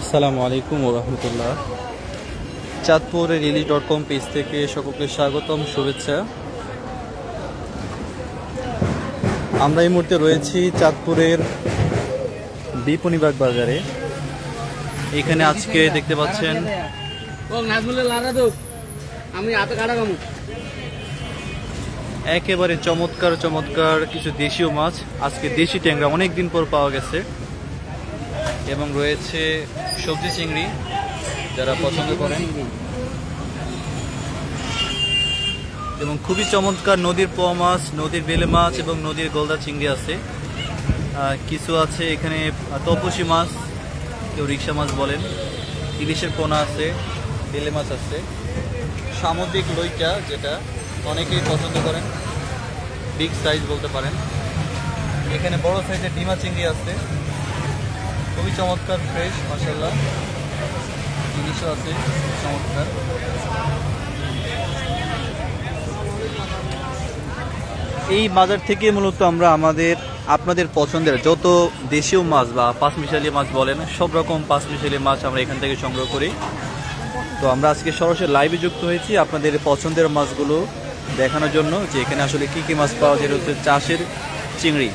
আসসালামু আলাইকুম রহমতুল্লাহ। চাঁদপুর রিলি ডট কম পেজ থেকে সকলকে স্বাগতম শুভেচ্ছা। আমরা এই মুহূর্তে রয়েছি চাঁদপুরের বিপণিবাগ বাজারে। এখানে আজকে দেখতে পাচ্ছেন ও নাজমুলের লারা আমি কাটা কামু। একেবারে চমৎকার চমৎকার কিছু দেশীয় মাছ। আজকে দেশি ট্যাংরা অনেক দিন পর পাওয়া গেছে। এবং রয়েছে সবজি চিংড়ি, যারা পছন্দ করেন। এবং খুবই চমৎকার নদীর পোয়া মাছ, নদীর বেলে মাছ এবং নদীর গলদা চিংড়ি আছে। কিছু আছে এখানে তপসি মাছ, কেউ রিক্সা মাছ বলেন। ইলিশের পোনা আছে, বেলে মাছ আছে। সামুদ্রিক লইটা যেটা অনেকেই পছন্দ করেন। বিগ সাইজ বলতে পারেন। এখানে বড় সাইজের ডিমা চিংড়ি আছে। খুবই চমৎকার ফ্রেশ মাসাল্লাহ জিনিসও আছে, চমৎকার। এই বাজার থেকে মূলত আমরা আমাদের, আপনাদের পছন্দের যত দেশীয় মাছ বা পাঁচমিশালি মাছ বলেন, সব রকম পাঁচমিশালি মাছ আমরা এখান থেকে সংগ্রহ করি। তো আমরা আজকে সরাসরি লাইভে যুক্ত হয়েছি আপনাদের পছন্দের মাছগুলো দেখানোর জন্য যে এখানে আসলে কি কি মাছ পাওয়া যায় হচ্ছে চাষের চিংড়ি।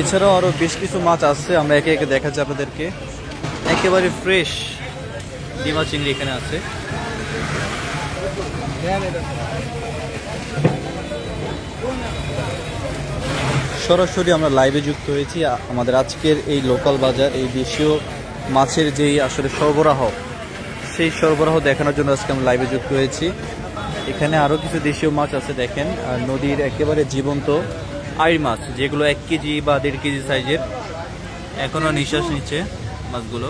এছাড়াও আরও বেশ কিছু মাছ আছে, আমরা একে একে দেখাচ্ছি আপনাদেরকে। একেবারে ফ্রেশ ডিমা চিংড়ি এখানে আছে। সরাসরি আমরা লাইভে যুক্ত হয়েছি আমাদের আজকের এই লোকাল বাজার, এই দেশীয় মাছের যেই আসলে সরবরাহ, সেই সরবরাহ দেখানোর জন্য আজকে আমরা লাইভে যুক্ত হয়েছি। এখানে আরও কিছু দেশীয় মাছ আছে, দেখেন। আর নদীর একেবারে জীবন্ত আইর মাছ, যেগুলো এক কেজি বা দেড় কেজি সাইজের। এখনও নিঃশ্বাস নিচ্ছে মাছগুলো।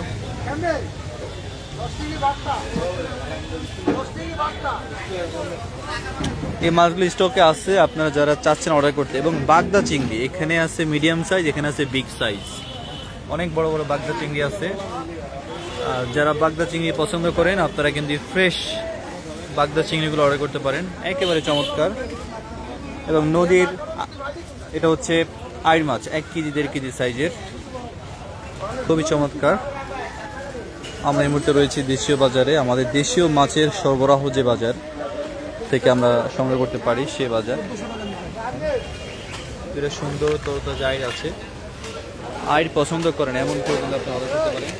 এই মাছগুলো স্টকে আছে, আপনারা যারা চাচ্ছেন অর্ডার করতে। এবং বাগদা চিংড়ি, এখানে আছে মিডিয়াম সাইজ এখানে আছে বিগ সাইজ অনেক বড় বড় বাগদা চিংড়ি আছে। আর যারা বাগদা চিংড়ি পছন্দ করেন, আপনারা কিন্তু ফ্রেশ বাগদা চিংড়িগুলো অর্ডার করতে পারেন। একেবারে চমৎকার। এবং নদীর, এটা হচ্ছে আইর মাছ, এক কেজি, দেড় কেজি সাইজের। খুবই চমৎকার। আমরা এই মুহূর্তে রয়েছি দেশীয় বাজারে। আমাদের দেশীয় মাছের সরবরাহ যে বাজার থেকে আমরা সংগ্রহ করতে পারি, সে বাজার। এটা সুন্দর, তরতাজা আইর আছে। আইর পছন্দ করেন, এমন কেউ কিন্তু আপনি অর্ডার করতে পারেন।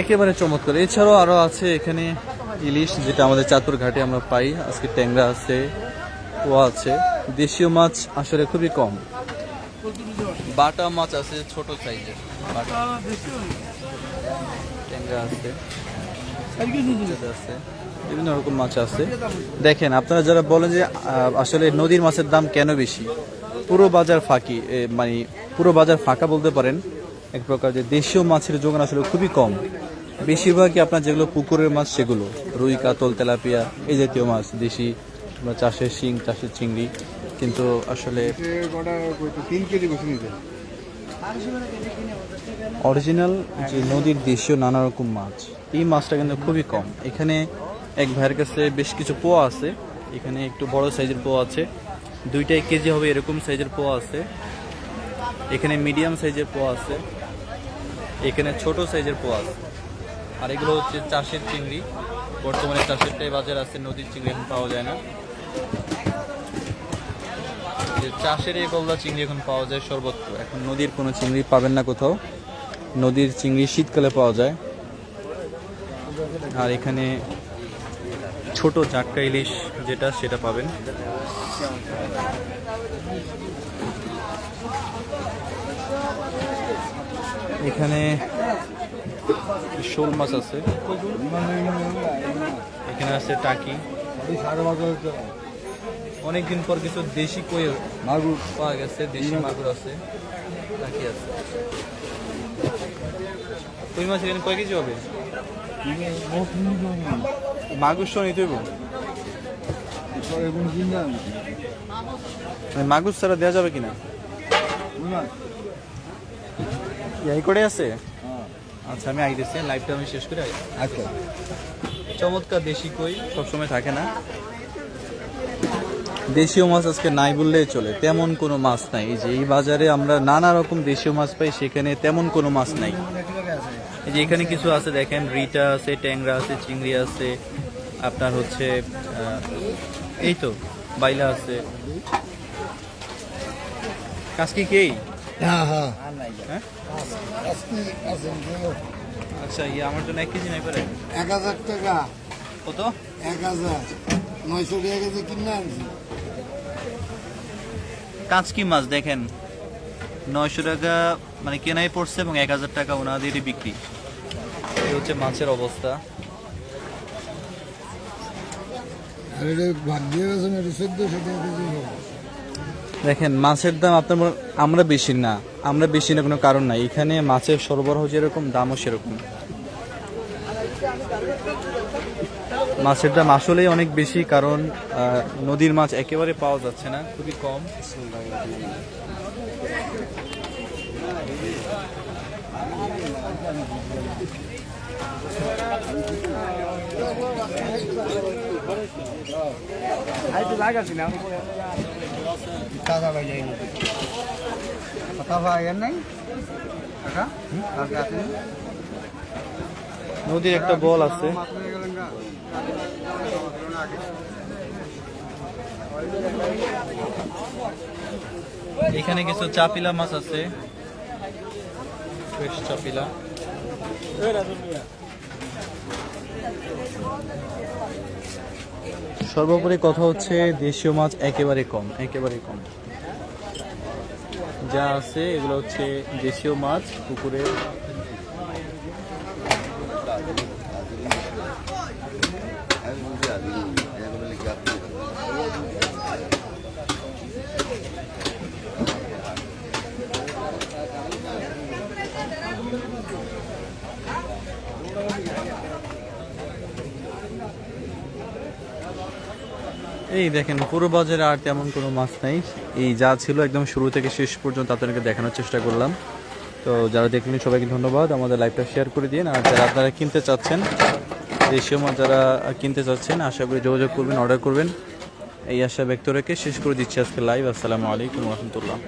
একেবারে চমৎকার। এছাড়াও আরও আছে এখানে ইলিশ, যেটা আমাদের চাতুর ঘাটে আমরা পাই। আজকে ট্যাংরা আছে, পোয়া আছে। দেশীয় মাছ আসলে খুবই কম। বাটা মাছ আছে ছোট সাইজের। বাটা। ট্যাংরা আছে। বিভিন্ন রকম মাছ আছে। দেখেন, আপনারা যারা বলেন যে আসলে নদীর মাছের দাম কেন বেশি? পুরো বাজার ফাঁকি মানে পুরো বাজার ফাঁকা বলতে পারেন। এক প্রকার যে দেশীয় মাছের যোগান আসলে খুবই কম। বেশিরভাগই আপনার যেগুলো পুকুরের মাছ, সেগুলো। রুই, কাতল, তেলাপিয়া এই জাতীয় মাছ, দেশি চাষের শিং, চাষের চিংড়ি। কিন্তু আসলে অরিজিনাল যে নদীর দেশীয়, নানা রকম মাছ। এই মাছটা কিন্তু খুবই কম। এখানে এক ভাইয়ের কাছে বেশ কিছু পোয়া আছে। এখানে একটু বড় সাইজের পোয়া আছে। দুইটাই কেজি হবে এরকম সাইজের পোয়া আছে। এখানে মিডিয়াম সাইজের পোয়া আছে। এখানে ছোট সাইজের পোয়া আছে। আর এগুলো হচ্ছে চাষের চিংড়ি। বর্তমানে চাষেরটাই বাজার আছে, নদীর চিংড়ি এখন পাওয়া যায় না। যে চাষের এই গলদা চিংড়ি এখন পাওয়া যায় সর্বত্র। এখন নদীর কোনো চিংড়ি পাবেন না কোথাও। নদীর চিংড়ি শীতকালে পাওয়া যায়। আর এখানে ছোট জাটকা ইলিশ যেটা, সেটা পাবেন। এখানে শোল মাছ আছে। এখানে আছে টাকি। অনেকদিন পর কিছু দেশি কই মাগুর। পাওয়া গেছে দেশি মাগুর। আছে টাকি আছে। কই মাছ এখানে কয় কেজি হবে? মাগুর শো নিতে মানে মাগুর ছাড়া দেওয়া যাবে কিনা? এই করে আছে? আচ্ছা আমি আইতেছি লাইভটা আমি শেষ করে আচ্ছা। চমৎকার দেশি কই সবসময় থাকে না। দেশীয় মাছ আজকে নাই বললেই চলে। তেমন কোনো মাছ নাই। এই যে এই বাজারে আমরা নানা রকম দেশীয় মাছ পাই সেখানে তেমন কোনো মাছ নাই। এই যে এখানে কিছু আছে দেখেন রিটা আছে ট্যাংরা আছে চিংড়ি আছে আপনার হচ্ছে এই তো বাইলা আছে। কাজকি কেই হ্যাঁ হ্যাঁ। হ্যাঁ? আচ্ছা ইয়ে আমার জন্য এক কেজি নাই পারে। এক হাজার টাকা। কত? এক হাজার। নয়শো টাকা কেজি কিনে আনছি। কাঁচকি মাছ দেখেন নয়শো টাকা মানে কেনাই পড়ছে এবং এক হাজার টাকা ওনাদেরই বিক্রি। এই হচ্ছে মাছের অবস্থা। দেখেন মাছের দাম আপনার আমরা বেশি না আমরা বেশি না কোনো কারণ নাই। এখানে মাছের সরবরাহ যেরকম দামও সেরকম। মাছের দাম আসলেই অনেক বেশি, কারণ নদীর মাছ একেবারে পাওয়া যাচ্ছে না, খুবই কম। নদীর একটা বল আছে। এখানে কিছু চাপিলা মাছ আছে। ফ্রেশ চাপিলা। সর্বোপরি কথা হচ্ছে, দেশীয় মাছ একেবারে কম একেবারে কম। যা আছে, এগুলো হচ্ছে দেশীয় মাছ, পুকুরে। এই দেখেন, পুরো বাজারে আর তেমন কোনো মাছ নাই। এই যা ছিল একদম শুরু থেকে শেষ পর্যন্ত আপনাদেরকে দেখানোর চেষ্টা করলাম। তো যারা দেখলেন, সবাইকে ধন্যবাদ। আমাদের লাইভটা শেয়ার করে দিন। আর যারা আপনারা কিনতে চাচ্ছেন, দেশীয় মাছ যারা কিনতে চাচ্ছেন, আশা করি যোগাযোগ করবেন অর্ডার করবেন। এই আশা ব্যক্ত রেখে শেষ করে দিচ্ছি আজকে লাইভ আসসালামু আলাইকুম রহমতুল্লাহ।